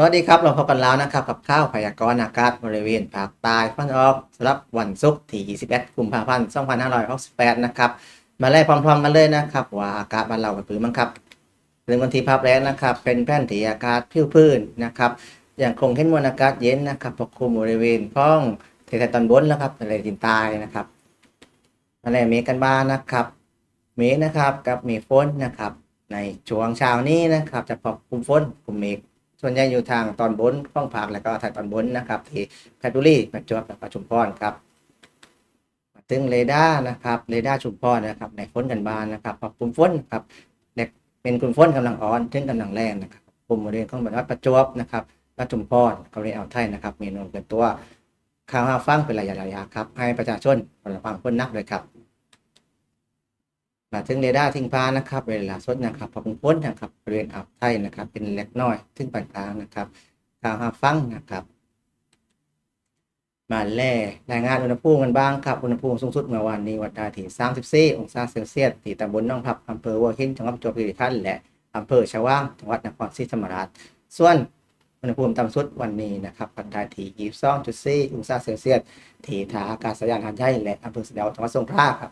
สวัสดีครับเราพบกันแล้วนะครับกับข้าวพยากรณ์อากาศบริเวณภาคใต้ฝั่งออกสำหรับวันศุกร์ที่ 21 กุมภาพันธ์ 2568 นะครับ มาไล่พร้อมๆกันเลยนะครับ ว่าอากาศบ้านเราเป็นปืนมั้งครับเรื่องวันที่ภาพแรกนะครับ เป็นแผ่นที่อากาศผิวพื้นนะครับอย่างคงเข้มมวลอากาศเย็นนะครับปกคลุมบริเวณพ้องทะเลตอนบนนะครับทะเลจีนใต้นะครับมาไล่เมฆกันบ้างนะครับ เมฆนะครับกับเมฆฝนนะครับ ในช่วงเช้านี้นะครับ จะพบกลุ่มฝนกลุ่มเมฆ ส่วนใหญ่อยู่ทางตอนบนข้องภาคแล้วก็ทางตอนบนนะครับที่เพชรบุรีประจวบและประชุมพรครับถึงเรดาร์นะครับเรดาร์ชุมพรนะครับในฝนกันบานนะครับพบกลุ่มฝนครับเด็กเป็นกลุ่มฝนกำลังอ่อนถึงกำลังแรงนะครับกลุ่มบริเวณของบรรดประจวบนะครับประชุมพรเกาหลีอ่าวไทยนะครับมีนวมเป็นตัวข่าวฟังเป็นระยะระยะครับ ให้ประชาชนระวังฝนนักเลยครับ มาถึงเรดาร์ทิ้งพานะครับ เวลาสดนะครับพอพุ่งพ้นนะครับบริเวณอ่าวไทยนะครับ เป็นเล็กน้อยถึงปานกลางนะครับกางหาฟังนะครับ มาแล่รายงานอุณหภูมิกันบ้างครับอุณหภูมิสูงสุดเมื่อวานนี้วัดได้ที่34 องศาเซลเซียสที่ตำบลน้องพับอำเภอวัวหินจังหวัดประจวบคีรีขันธ์และอำเภอชวางจังหวัดนครศรีธรรมราช ส่วนอุณหภูมิต่ำสุดวันนี้นะครับวัดได้ที่22.4 องศาเซลเซียสที่ท่าอากาศยานหาดใหญ่และอำเภอสะเดาจังหวัดสงขลาครับ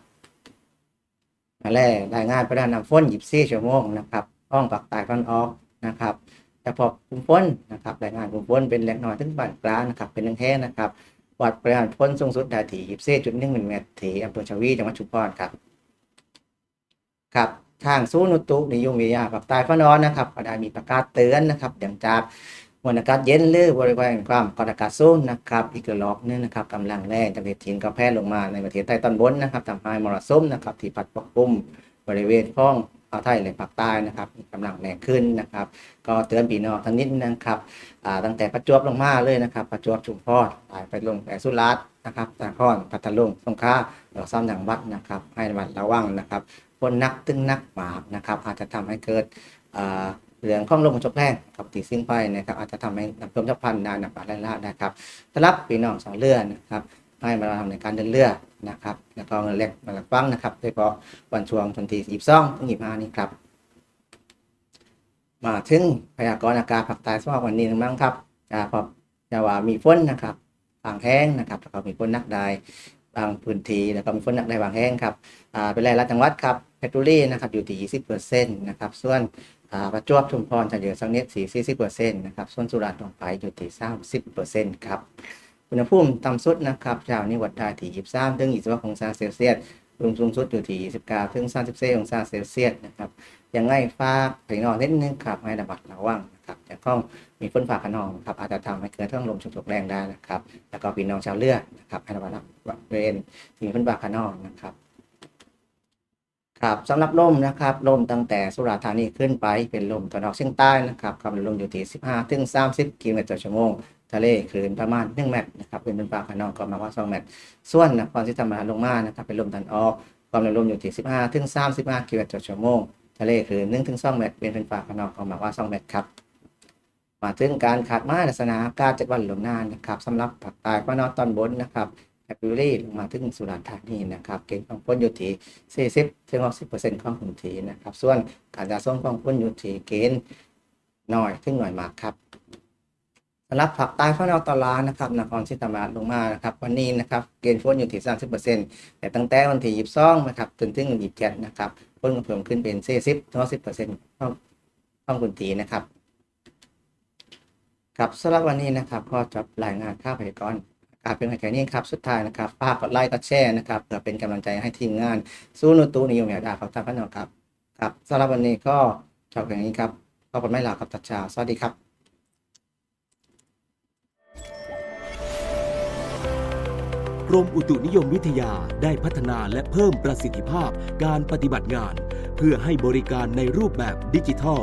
แล่รายงานประดานน้ำฝน24ชั่วโมงนะครับห้องปากใต้ฟันออกนะครับแต่พอกลุ่มฝนนะครับรายงานกลุ่มฝนเป็นเล็กน้อยถึงปานกลางนะครับเป็นเรื่องแค่นะครับวัดปริมาณฝนสูงสุดได้ที่24.1มิลลิเมตรที่อำเภอชวีจังหวัดชุมพรครับครับทางศูนุตุนิยมวิทยาภาคใต้ฟันออกนะครับก็ได้มีประกาศเตือนนะครับเนื่องจาก มวลอากาศเย็นหรือบริเวณความกดอากาศสูงนะครับอีกระลอกนึงนะครับกำลังแรงจากประเทศจีนก็แพร่ลงมาในประเทศใต้ตอนบนนะครับทำให้มรสุมนะครับที่พัดปกคลุมบริเวณพ้องอ่าวไทยและภาคใต้นะครับกำลังแรงขึ้นนะครับ ก็เตือนพี่น้องทั้งนิดนะครับอ่าตั้งแต่ประจวบลงมาเลยนะครับ ประจวบชุมพรไปไปลงแต่สุราษฎร์นะครับตะคอนพัทลุงสงขลาแล้วก็ซ้ำดังวัดนะครับ ให้ระมัดระวังนะครับฝนนักตึงนักหมากนะครับ อาจจะทำให้เกิด อ่าเรื่องของลมกระจกแรงกับตีซิ่งไปนะครับอาจจะทำให้น้ำท่วมฉับพลันได้น้ำป่าไหลหลานะครับสำหรับพี่น้องสองเรือนะครับให้มาทำในการเดินเรือนะครับแล้วก็เงินเล็กมาหลักฟังนะครับโดยเฉพาะวันช่วงวันที่ยี่สิบสองถึงยี่สิบห้านี้ครับมาถึงพยากรณ์อากาศภาคใต้สำหรับวันนี้บ้างครับจะพบจะว่ามีฝนนะครับบางแห้งนะครับแล้วก็มีฝนหนักได้บางพื้นที่แล้วก็มีฝนหนักได้บางแห้งครับอ่าเป็นรายละจังหวัดครับเพชรบุรีนะครับอยู่ที่ยี่สิบเปอร์เซ็นต์นะครับส่วน ประจวบชุมพรจะเยอะสักนิดสี่สี่สิบเปอร์เซ็นต์นะครับส่วนสุราษฎร์ลงไปอยู่ที่สามสิบเปอร์เซ็นต์ครับอุณหภูมิต่ำสุดนะครับเช้านี้วัดได้ที่23ถึง26องศาเซลเซียสรวมสูงสุดอยู่ที่29ถึง34องศาเซลเซียสนะครับยังไงฟ้าพี่น้องนิดนึงครับให้ระมัดระวังนะครับจะต้องมีฝนฟ้าขนองครับอาจจะทำให้เกิดเรื่องลมฉุกเฉินแรงได้นะครับ แล้วก็พี่น้องชาวเรือนะครับให้ระมัดระวังที่มีฝนฟ้าขนองนะครับ ครับสำหรับลมนะครับลมตั้งแต่สุราษฎร์ธานีขึ้นไปเป็นลมตะวันออกเฉียงใต้นะครับความเร็วลมอยู่ที่ 15 ถึง 30 กิโลเมตรต่อชั่วโมง ทะเลคลื่นประมาณ 1 เมตรนะครับเป็นเป็นปลาขนองก็มาว่า 2 เมตร ส่วนนครศรีธรรมราชลงมานะครับเป็นลมตะวันออกความเร็วลมอยู่ที่ 15 ถึง 35 กิโลเมตรต่อชั่วโมง ทะเลคลื่น1ถึง 2 เมตรเป็นเป็นปลาขนองก็มาว่า 2 เมตรครับมาถึงการขาดมาลักษณะอากาศ7วันลงหน้านะครับสำหรับภาคใต้ภาคตะวันออกตอนบนนะครับ แอปริลี่ลงมาถึงสุราษฎร์ธานีนะครับ เกณฑ์ของฝนอยู่ที่ 40ถึง60%ของพื้นที่นะครับ ส่วนการจะส่งของฝนอยู่ที่เกณฑ์น้อยถึงหน่อยมากครับสำหรับภาคใต้ฝั่งออกตลางนะครับนครศรีธรรมราชลงมานะครับ วันนี้นะครับเกณฑ์ฝนอยู่ที่ 30%แต่ตั้งแต่วันที่ 22นะครับจนถึง27นะครับฝนก็เพิ่มขึ้นเป็น 40ถึง60%ของของพื้นที่นะครับครับสำหรับวันนี้นะครับก็จบรายงานข่าวพยากรณ์อา กาเป็นแค่นี้ครับ สุดท้ายนะครับฝากกดไลค์กดแชร์นะครับเพื่อเป็นกำลังใจให้ทีมงานสู้นุตูนิยมยาดาของตาพันธ์ครับครับสำหรับวันนี้ก็จบอย่างนี้ครับขอบคุณไม่ลาครับตัดชาสวัสดีครับกรมอุตุนิยมวิทยาได้พัฒนาและเพิ่มประสิทธิภาพการปฏิบัติงาน เพื่อให้บริการในรูปแบบดิจิทัล